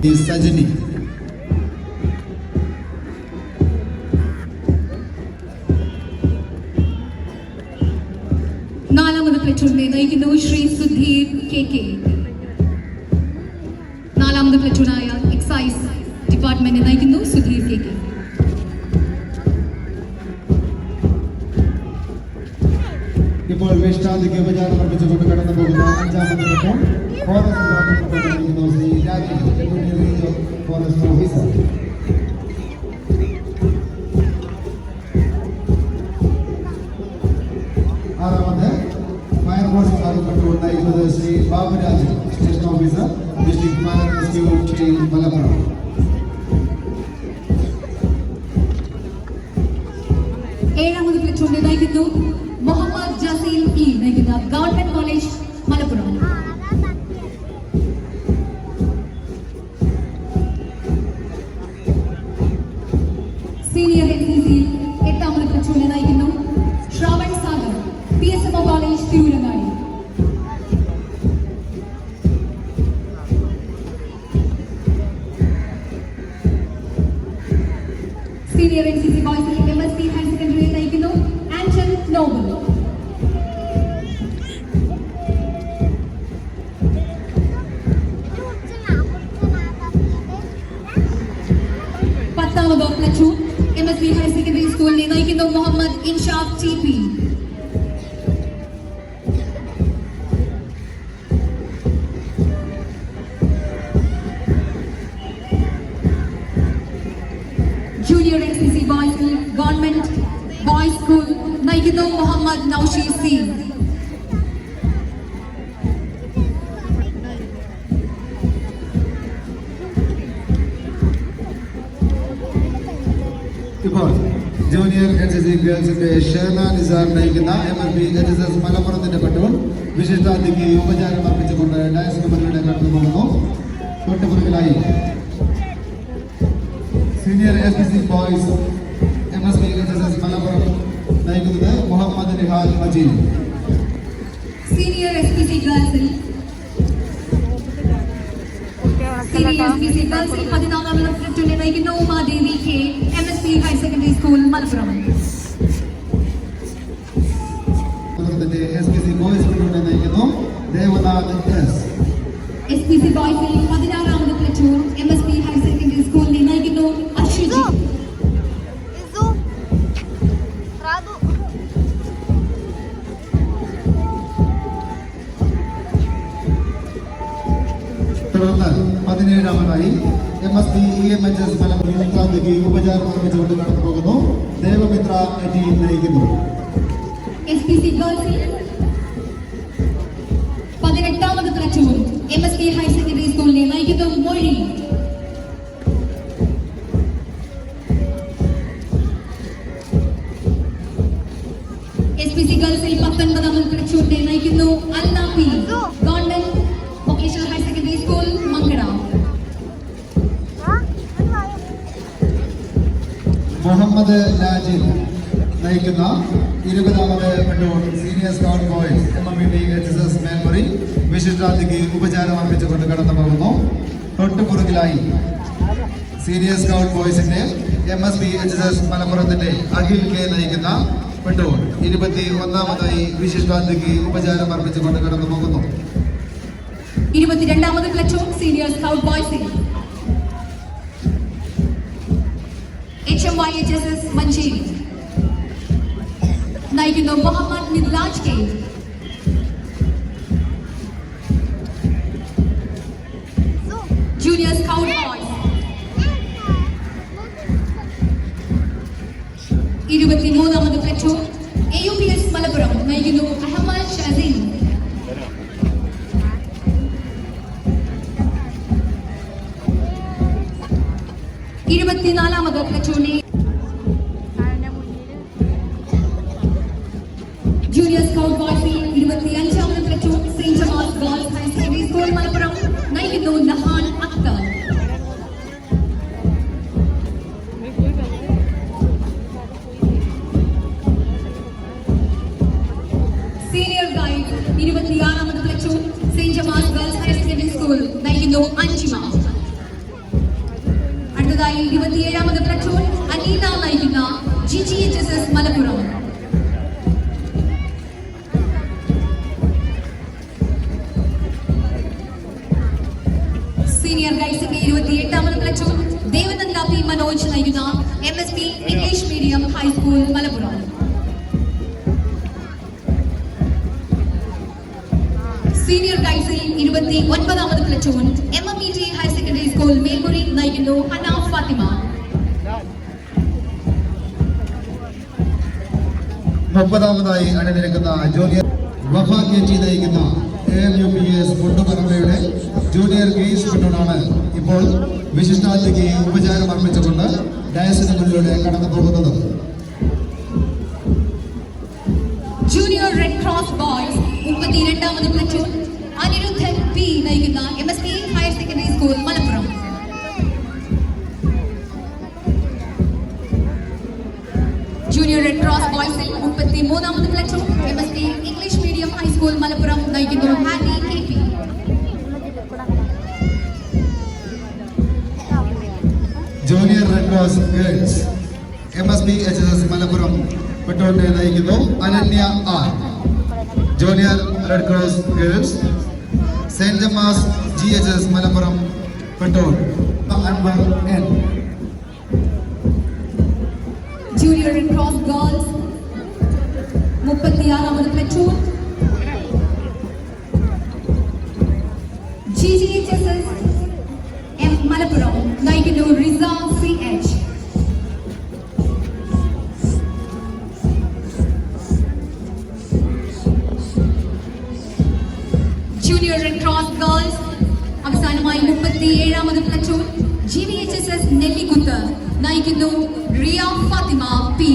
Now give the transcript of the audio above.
സജനി നാലാമത് പ്ലറ്റൂണിനെ നയിക്കുന്നു Shri Sudheer K K നാലാമത് പ്ലറ്റൂണായ എക്സൈസ് ഡിപ്പാർട്ട്മെന്റിനെ നയിക്കുന്നു സുധീർ കെ കെ ഇപ്പോൾ വേഷ്ടാന്തിക്ക് ഉപചാരം അർപ്പിച്ചുകൊണ്ട് കടന്നു പോകുന്ന അഞ്ചാമത്തെ ഘട്ടം ഫോറസ്റ്റ് ശ്രീ ഫോറസ്റ്റ് ഓഫീസർ ആറാമത് ഫയർഫോഴ്സ് വിഭാഗപ്പെട്ടുകൊണ്ട് നയിക്കുന്നത് Sri Baburaj station officer district fire rescue team Malappuram. government college SSB high secondary school Neena किंदो तो Mohammed Inshaf TP junior SSC government boys school Neena किंदो Mohammed Nausheer Singh junior N C C ഗേൾസിന്റെ ഷേർന Nisar നയിക്കുന്ന M L P N S S മലപ്പുറത്തിന്റെ പട്ടവും വിശിഷ്ടാതിഥിക്ക് ഉപചാരം അർപ്പിച്ചുകൊണ്ട് dais കമ്പനിയുടെ കടന്നു പോകുന്നു തൊട്ടുപുറകിലായി senior S P C boys M S P N S S Malappuram നയിക്കുന്നത് Muhammad Nihal Majeed senior S P C ഗേൾസിൽ senior S P C ഗേൾസിൽ പതിനാലാമത് പ്ലറ്റൂണിനെ നയിക്കുന്നു Umadevi K M S P higher secondary school Malappuram മലപ്പുറത്തിന്റെ S P C boys പട്ടവും നയിക്കുന്നു Devanath S. S P C ബോയ്സിൽ പതിനാറാമത് platoon M S P higher secondary സ്കൂളിനെ നയിക്കുന്നു അശ്വജി. തുടർന്ന് പതിനേഴാമതായി M S P E M H S ഫലം ഉപചാരം നിർമ്മിച്ചുകൊണ്ട് കടന്നു പോകുന്നു. ദേവമിത്ര ടീം നയിക്കുന്നു. എസ് പി സി ഗേൾസിൽ പതിനെട്ടാമത് platoon M S P higher secondary സ്കൂളിനെ നയിക്കുന്ന മൊഴി എസ് പി സി ഗേൾസിൽ പത്തൊൻപതാമത് പ്ലറ്റൂണിനെ നയിക്കുന്നു അൽനാപ്പി government vocational higher secondary school? Muhammad Lajid നയിക്കുന്ന ഇരുപതാമത് patrol senior scout boys M M D H S S Melmuri വിശിഷ്ടാതിഥിക്ക് ഉപചാരം അർപ്പിച്ചുകൊണ്ട് കടന്നു പോകുന്നു തൊട്ടുപുറകിലായി senior scout ബോയ്സിന്റെ M S B H S S മലപ്പുറത്തിന്റെ അഖിൽ കെ നയിക്കുന്ന പെട്ടോ ഇരുപത്തി ഒന്നാമതായി വിശിഷ്ടാതിഥിക്ക് ഉപചാരം അർപ്പിച്ചുകൊണ്ട് കടന്നു പോകുന്നു ഇരുപത്തിരണ്ടാമത് senior scout ബോയ്സിൽ H M Y H S S Manjeri നയിക്കുന്നു Muhammad Midlaj K Izu. Junior scout boys ഇരുപത്തിമൂന്നാമത് platoon A U P S Malappuram നയിക്കുന്നു Ahmed Shazin ഇരുപത്തിനാലാമത് പ്ലറ്റൂണിൽ to St. Jamal's Girls High Secondary School, Malappuram, Naidu Nahan Akhtar. Senior guide, Irivati Yaramadu Plachu, St. Jamal's Girls High Secondary School, Naidu Anjima. Antadayi Irivati Yaramadu Plachu, senior ഗൈസിന്റെ ഇരുപത്തിയെട്ടാമത് platoon Devananda P Manoj നയിക്കുന്ന M S P English medium high school Malappuram. Senior ഗൈസിൽ ഇരുപത്തി ഒൻപതാമത് platoon M M E T higher secondary school Melmuri നയിക്കുന്നു ഹന ഫാത്തിമ. മുപ്പതാമതായി അണിനിരക്കുന്ന junior Wafa K G നയിക്കുന്ന വിശിഷ്ടാതിഥിക്ക് ഉപചാരം അർപ്പിച്ചുകൊണ്ട് ഡയസിന് മുന്നിലൂടെ കടന്നു പോകുന്നത്. Junior red cross boys മുപ്പത്തിരണ്ടാമത് platoon junior red cross girls M S B H S S Malappuram പെട്ടോണിനെ നയിക്കുന്നു Ananya R junior red cross girls saint Gemma's G H S Malappuram platoon Anwar N junior red cross girls മുപ്പത്തിയാറാമത് platoon G G H S S M Malappuram നയിക്കുന്നു Riza C H junior red cross girls അവസാനമായി മുപ്പത്തിയേഴാമത് platoon G V H S S Nellikuth നയിക്കുന്നു Riya Fathima P.